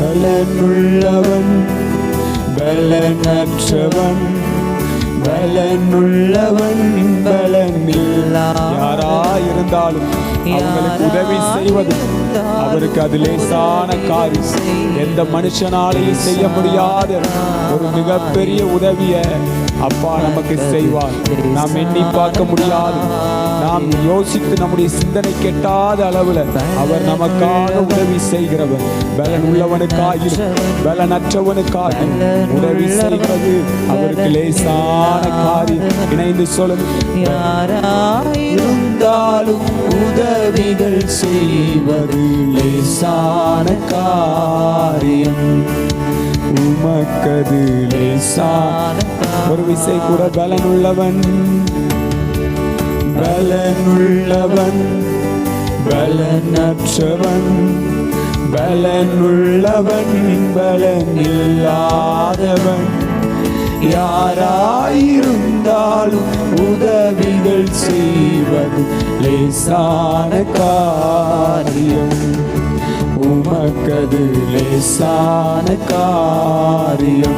பலனுள்ளவன் பலனற்றவன் பலனுள்ளவன் பலனில்லா. யாரா இருந்தாலும் அவங்களுக்கு உதவி செய்வது அவருக்கு அது லேசான காரியம். எந்த மனுஷனாலையும் செய்ய முடியாத ஒரு மிகப்பெரிய உதவியை அப்பா நமக்கு செய்வார். நாம் எண்ணி பார்க்க முடியாது. நாம் யோசித்து நம்முடைய சிந்தனை கெட்டாத அளவுல அவர் நமக்காக உதவி செய்கிறவர். பலன் உள்ளவனுக்காகிலும் பலனற்றவனுக்காகிலும் உதவி செய்வது அவருக்கு லேசான காரியம். இணைந்து சொல்லுங்க. யாராயிருந்தாலும் உதவிகள் செய்வது லேசான காரியம். உமக்கது லேசான ஒரு விசை கூட பலனுள்ளவன் பலனுள்ளவன் பலனற்றவன் பலனுள்ளவன் பலனில்லாதவன். யாராயிருந்தாலும் உதவிகள் செய்வது லேசான காரியம். உமக்கது லேசான காரியம்.